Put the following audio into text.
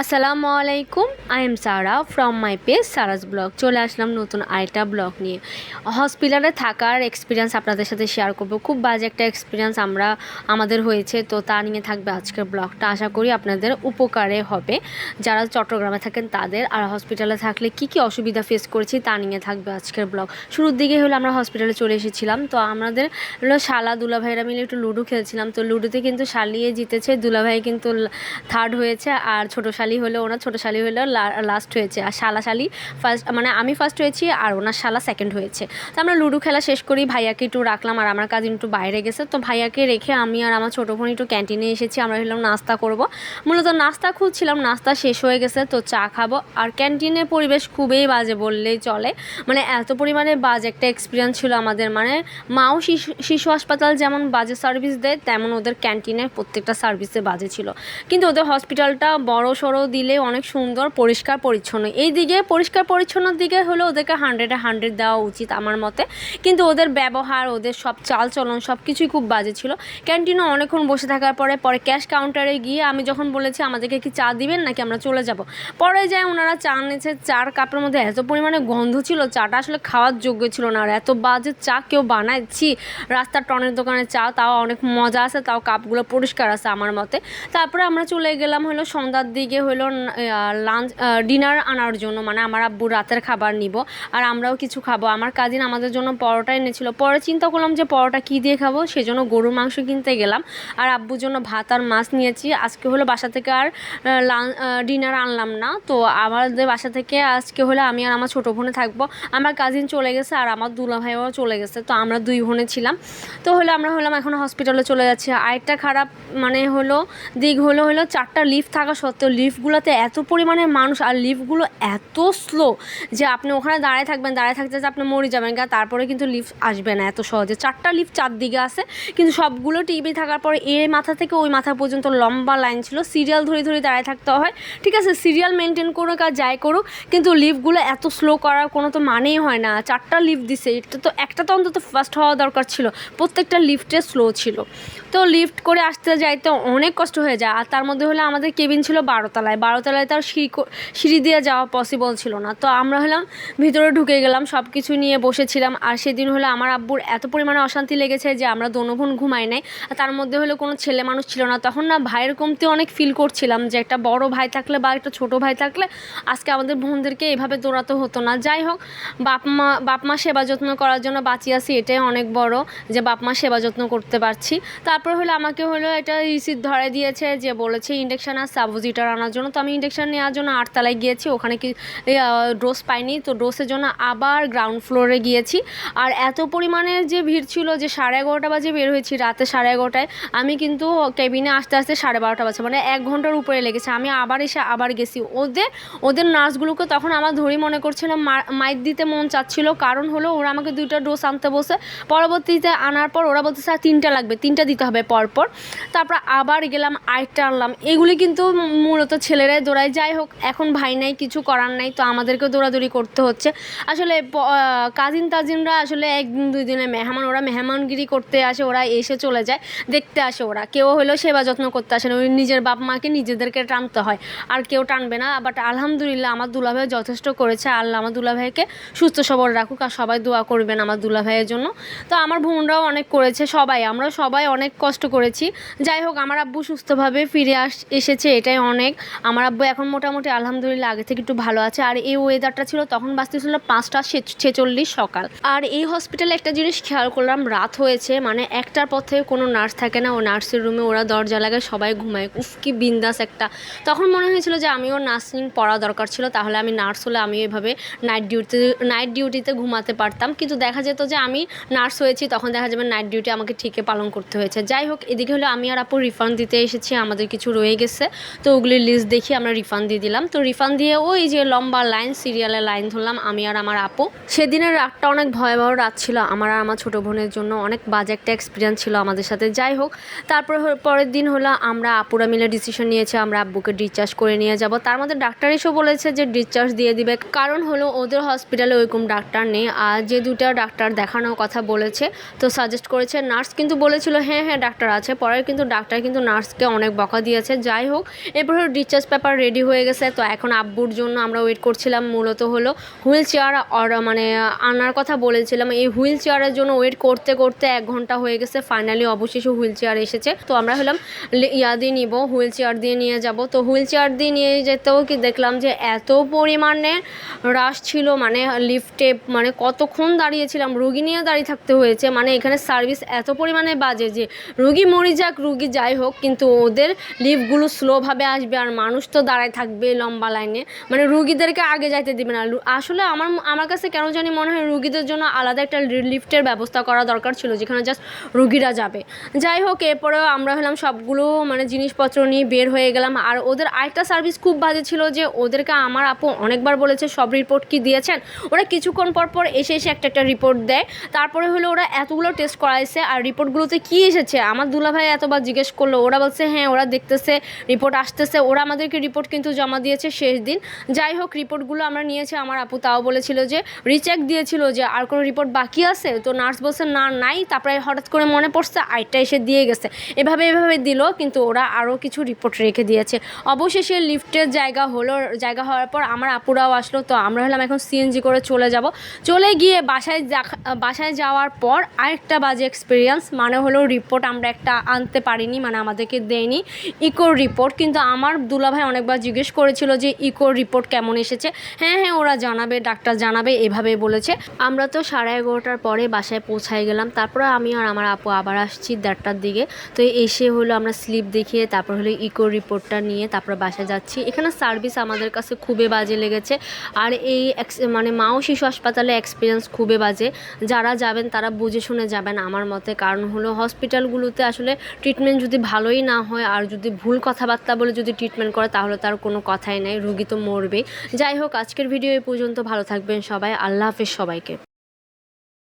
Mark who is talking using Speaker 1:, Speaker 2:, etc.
Speaker 1: আসসালামু আলাইকুম I am Sara from my page Sara's blog চলে আসলাম নতুন আরেকটা ব্লগ নিয়ে। হসপিটালে থাকার এক্সপিরিয়েন্স আপনাদের সাথে শেয়ার করব। খুব বাজে একটা এক্সপিরিয়েন্স আমরা, আমাদের হয়েছে, তো তা নিয়ে থাকবে আজকের ব্লগটা। আশা করি আপনাদের উপকারে হবে। যারা চট্টগ্রামে থাকেন তাদের, আর হসপিটালে থাকলে কি কি অসুবিধা ফেস করেছি তা নিয়ে থাকবে আজকের ব্লগ। শুরুর দিকে হলো আমরা হসপিটালে চলে এসেছিলাম, তো আমাদের হলো শালা দুলাভাইরা মিলে একটু লুডো খেলছিলাম। তো লুডোতে কিন্তু শালিয়ে জিতেছে, দুলাভাই কিন্তু থার্ড হয়েছে, আর ছোটো শালি হলো ওনার ছোটো শালি হলো লাস্ট হয়েছে। আর শালা শালি ফার্স্ট মানে আমি ফার্স্ট হয়েছি আর ওনার শালা সেকেন্ড হয়েছে। তো আমরা লুডো খেলা শেষ করি, ভাইয়াকে একটু রাখলাম আর আমার কাজিন একটু বাইরে গেছে। তো ভাইয়াকে রেখে আমি আর আমার ছোটো বোন একটু ক্যান্টিনে এসেছি, আমরা হলাম নাস্তা করব। মূলত নাস্তা খুঁজছিলাম, নাস্তা শেষ হয়ে গেছে, তো চা খাব। আর ক্যান্টিনের পরিবেশ খুবই বাজে বললেই চলে। মানে এত পরিমাণে বাজে একটা এক্সপিরিয়েন্স ছিল আমাদের। মানে মাও শিশু শিশু হাসপাতাল যেমন বাজে সার্ভিস দেয়, তেমন ওদের ক্যান্টিনের প্রত্যেকটা সার্ভিসে বাজে ছিল। কিন্তু ওদের হসপিটালটা বড় সড়ো দিলে অনেক সুন্দর, পরিষ্কার, পরিচ্ছন্ন। এই দিকে পরিষ্কার পরিচ্ছন্নর দিকে হলে ওদেরকে হান্ড্রেডে হান্ড্রেড দেওয়া উচিত আমার মতে। কিন্তু ওদের ব্যবহার, ওদের সব চালচলন সব কিছুই খুব বাজে ছিল। ক্যান্টিনে অনেকক্ষণ বসে থাকার পরে পরে ক্যাশ কাউন্টারে গিয়ে আমি যখন বলেছি, আমাদেরকে কি চা দিবেন নাকি আমরা চলে যাব? পরে যায় ওনারা চা নিয়েছে চার কাপের মধ্যে এত পরিমাণে গন্ধ ছিল, চাটা আসলে খাওয়ার যোগ্য ছিল না। আর এত বাজে চা কেউ বানাচ্ছি রাস্তার টনের দোকানে চা, তাও অনেক মজা আছে, তাও কাপগুলো পরিষ্কার আছে আমার মতে। তারপরে আমরা চলে গেলাম হলো সন্ধ্যার দিকে হলো লাঞ্চ ডিনার আনার জন্য মানে আমার আব্বু রাতের খাবার নিব, আর আমরাও কিছু খাব। আমার কাজিন আমাদের জন্য পরোটা এনেছিল। পরে চিন্তা করলাম যে পরোটা কী দিয়ে খাব, সেজন্য গরুর মাংস কিনতে গেলাম। আর আব্বুর জন্য ভাত আর মাছ নিয়েছি। আজকে হলো বাসা থেকে আর ডিনার আনলাম না। তো আমাদের বাসা থেকে আজকে হলে আমি আর আমার ছোটো বোনে থাকব। আমার কাজিন চলে গেছে আর আমার দুলা ভাইও চলে গেছে। তো আমরা দুই বোনে ছিলাম। তো হলো আমরা হলাম এখন হসপিটালে চলে যাচ্ছি। আরেকটা খারাপ মানে হলো, দিক হলো হলো চারটা লিফ থাকা সত্ত্বেও লিফটগুলোতে এত পরিমাণে মানুষ আর লিফটগুলো এত স্লো যে আপনি ওখানে দাঁড়ায় থাকবেন, দাঁড়ায় থাকতে আপনি মরে যাবেন। গা, তারপরে কিন্তু লিফট আসবে না এত সহজে। চারটা লিফট চারদিকে আছে, কিন্তু সবগুলো টিভি থাকার পরে এ মাথা থেকে ওই মাথা পর্যন্ত লম্বা লাইন ছিল। সিরিয়াল ধরে ধরে দাঁড়ায় থাকতে হয়। ঠিক আছে সিরিয়াল মেনটেন করুক আর যাই করুক, কিন্তু লিফটগুলো এত স্লো করার কোনো তো মানেই হয় না। চারটা লিফট দিছে, এটা তো, একটা তো অন্তত ফার্স্ট হওয়া দরকার ছিল। প্রত্যেকটা লিফটে স্লো ছিল। তো লিফট করে আসতে যাইতে অনেক কষ্ট হয়ে যায়। আর তার মধ্যে হলে আমাদের কেবিন ছিল বারোতলায়। বারোতলায় তার সিঁড়ি সিঁড়ি দিয়ে যাওয়া পসিবল ছিল না। তো আমরা হলাম ভিতরে ঢুকে গেলাম সব কিছু নিয়ে বসেছিলাম। আর সেদিন হলো আমার আব্বুর এত পরিমাণে অশান্তি লেগেছে যে আমরা দোনোভন ঘুমাই নাই। আর তার মধ্যে হলো কোনো ছেলে মানুষ ছিল না। তখন না ভাইয়ের কমতে অনেক ফিল করছিলাম যে একটা বড় ভাই থাকলে বা একটা ছোট ভাই থাকলে আজকে আমাদের বোনদেরকে এভাবে দৌড়াতে হতো না। যাই হোক, বাপ মা বাপ মা সেবা যত্ন করার জন্য বাঁচিয়ে আছি, এটাই অনেক বড় যে বাপ মা সেবা যত্ন করতে পারছি। তারপর হলো আমাকে হলো এটা রিসিট ধরে দিয়েছে যে বলেছে ইন্ডেকশান আর সাবজিটার আনার জন্য। তো আমি ইন্ডেকশান নেওয়ার জন্য আটতলায় গিয়েছি, ওখানে কি ডোজ পাইনি। তো ডোসের জন্য আবার গ্রাউন্ড ফ্লোরে গিয়েছি। আর এত পরিমাণে যে ভিড় ছিল যে সাড়ে এগারোটা বাজে বের হয়েছি, রাতে সাড়ে এগারোটায়, আমি কিন্তু কেবিনে আসতে আসতে সাড়ে বারোটা বাজে মানে এক ঘণ্টার উপরে লেগেছে। আমি আবার এসে আবার গেছি। ওদের ওদের নার্সগুলোকে তখন আমার ধরি মনে করছিলাম মাইক দিতে মন চাচ্ছিল। কারণ হলো ওরা আমাকে দুইটা ডোজ আনতে বসে পরবর্তীতে আনার পর ওরা বলতে স্যার, তিনটা লাগবে, তিনটা দিতে হবে। পরপর। তারপর আবার গেলাম, আরেকটা আনলাম। এগুলি কিন্তু মূলত ছেলেরাই দৌড়ায়। যাই হোক, এখন ভাই নাই, কিছু করার নাই, তো আমাদেরকেও দৌড়াদৌড়ি করতে হচ্ছে। আসলে কাজিন তাজিনরা আসলে একদিন দুই দিনে মেহমান, ওরা মেহমানগিরি করতে আসে, ওরা এসে চলে যায়, দেখতে আসে ওরা। কেউ হলো সেবা যত্ন করতে আসে না, ওই নিজের বাপ মাকে নিজেদেরকে টানতে হয়, আর কেউ টানবে না। বাট আলহামদুলিল্লাহ, আমার দুলাভাই যথেষ্ট করেছে। আল্লাহ আমার দুলাভাইকে সুস্থ সবল রাখুক, আর সবাই দোয়া করবেন আমার দুলাভাইয়ের জন্য। তো আমার বোনরাও অনেক করেছে, সবাই, আমরা সবাই অনেক কষ্ট করেছি। যাই হোক, আমার আব্বু সুস্থভাবে ফিরে আস এসেছে, এটাই অনেক। আমার আব্বু এখন মোটামুটি আলহামদুলিল্লাহ আগে থেকে একটু ভালো আছে। আর এই ওয়েদারটা ছিল, তখন বাঁচতেছিল পাঁচটা ছেচল্লিশ সকাল। আর এই হসপিটালে একটা জিনিস খেয়াল করলাম, রাত হয়েছে মানে একটার পথে কোনো নার্স থাকে না। ও নার্সের রুমে ওরা দরজা লাগায়, সবাই ঘুমায়। উফ, কি বিন্দাস একটা। তখন মনে হয়েছিল যে, আমিও নার্সিং পড়া দরকার ছিল, তাহলে আমি নার্স হলে আমি এভাবে নাইট ডিউটি নাইট ডিউটিতে ঘুমাতে পারতাম। কিন্তু দেখা যেত যে, আমি নার্স হয়েছি, তখন দেখা যাবে নাইট ডিউটি আমাকে ঠিকই পালন করতে হয়েছে। যাই হোক, এদিকে হলো আমি আর আপু রিফান্ড দিতে এসেছি, আমাদের কিছু রয়ে গেছে। তো ওগুলির লিস্ট দেখি, আমরা রিফান্ড দিয়ে দিলাম। তো রিফান্ড দিয়ে ওই যে লম্বা লাইন সিরিয়ালের লাইন ধরলাম, আমি আর আমার আপু। সেদিনের রাতটা অনেক ভয়াবহ রাত ছিল, আমার আর আমার ছোটো বোনের জন্য অনেক বাজে একটা এক্সপিরিয়েন্স ছিল আমাদের সাথে। যাই হোক, তারপর পরের দিন হলো আমরা আপুরা মিলে ডিসিশন নিয়েছে, আমরা আব্বুকে ডিসচার্জ করে নিয়ে যাব। তার মধ্যে ডাক্তার এসেও বলেছে যে ডিসচার্জ দিয়ে দিবে। কারণ হলো ওদের হসপিটালে ওইরকম ডাক্তার নেই, আর যে দুটা ডাক্তার দেখানোর কথা বলেছে, তো সাজেস্ট করেছে নার্স কিন্তু বলেছিল হ্যাঁ হ্যাঁ হ্যাঁ ডাক্তার আছে। পরে কিন্তু ডাক্তার কিন্তু নার্সকে অনেক বকা দিয়েছে। যাই হোক, এরপর ডিসচার্জ পেপার রেডি হয়ে গেছে। তো এখন আব্বুর জন্য আমরা ওয়েট করছিলাম, মূলত হলো হুইল চেয়ার মানে আনার কথা বলেছিলাম। এই হুইল চেয়ারের জন্য ওয়েট করতে করতে এক ঘণ্টা হয়ে গেছে। ফাইনালি অবশেষে হুইল চেয়ার এসেছে। তো আমরা হলাম ইয়া দিয়ে নিব হুইল চেয়ার দিয়ে নিয়ে যাব। তো হুইল চেয়ার দিয়ে নিয়ে যেতেও কি দেখলাম যে এত পরিমাণে রাশ ছিল মানে লিফটে মানে কতক্ষণ দাঁড়িয়েছিলাম, রুগী নিয়ে দাঁড়িয়ে থাকতে হয়েছে। মানে এখানে সার্ভিস এত পরিমাণে বাজে যে রুগী মরি যাক, রুগী যাই হোক, কিন্তু ওদের লিফটগুলো স্লোভাবে আসবে আর মানুষ তো দাঁড়ায় থাকবে লম্বা লাইনে মানে রুগীদেরকে আগে যাইতে দিবে না। আসলে আমার আমার কাছে কেন জানি মনে হয় রুগীদের জন্য আলাদা একটা লিফটের ব্যবস্থা করা দরকার ছিল, যেখানে জাস্ট রুগীরা যাবে। যাই হোক, এরপরেও আমরা হলাম সবগুলো মানে জিনিসপত্র নিয়ে বের হয়ে গেলাম। আর ওদের আরেকটা সার্ভিস খুব বাজে ছিল যে, ওদেরকে আমার আপু অনেকবার বলেছে, সব রিপোর্ট কি দিয়েছেন? ওরা কিছুক্ষণ পর পর এসে এসে একটা একটা রিপোর্ট দেয়। তারপরে হলো ওরা এতগুলো টেস্ট করাইছে আর রিপোর্টগুলোতে কি এসেছে? আমার দুলাভাই এতবার জিজ্ঞেস করল, ওরা বলছে হ্যাঁ ওরা দেখতেছে রিপোর্ট আসতেছে, ওরা আমাদেরকে রিপোর্ট কিন্তু জমা দিয়েছে শেষ দিন। যাই হোক রিপোর্টগুলো আমরা নিয়েছি, আমার আপু তাও বলেছিল যে রিচেক দিয়েছিল যে, আর কোনো রিপোর্ট বাকি আছে? তো নার্স বলছে, না, নাই। তারপরে হঠাৎ করে মনে পড়ছে আইটা এসে দিয়ে গেছে। এভাবে এভাবে দিল, কিন্তু ওরা আরও কিছু রিপোর্ট রেখে দিয়েছে। অবশেষে লিফটের জায়গা হলো, জায়গা হওয়ার পর আমার আপুরাও আসলো, তো আমরা হলাম এখন সিএনজি করে চলে যাব। চলে গিয়ে বাসায় বাসায় যাওয়ার পর আরেকটা বাজে এক্সপিরিয়েন্স মানে হলো রিপোর্ট আমরা একটা আনতে পারিনি মানে আমাদেরকে দেয়নি ইকোর রিপোর্ট কিন্তু আমার দুলাভাই অনেকবার জিজ্ঞেস করেছিল যে ইকোর রিপোর্ট কেমন এসেছে? হ্যাঁ হ্যাঁ ওরা জানাবে, ডাক্তার জানাবে, এভাবে বলেছে। আমরা তো সাড়ে এগারোটার পরে বাসায় পৌঁছায় গেলাম, তারপরে আমি আর আমার আপু আবার আসছি দেড়টার দিকে। তো এসে হলো আমরা স্লিপ দেখিয়ে, তারপর হলো ইকো রিপোর্টটা নিয়ে তারপর বাসায় যাচ্ছি। এখানে সার্ভিস আমাদের কাছে খুবই বাজে লেগেছে। আর এই মানে মা ও শিশু হাসপাতালে এক্সপিরিয়েন্স খুবই বাজে। যারা যাবেন তারা বুঝে শুনে যাবেন আমার মতে। কারণ হলো হসপিটালগুলোতে আসলে ট্রিটমেন্ট যদি ভালোই না হয় আর যদি ভুল কথাবার্তা বলে যদি ট্রিটমেন্ট করে, তাহলে তার কোনো কথাই নাই, রুগী তো মরবে যাই হোক, আজকের ভিডিও এই পর্যন্ত, ভালো থাকবেন সবাই, আল্লাহ হাফেজ সবাইকে।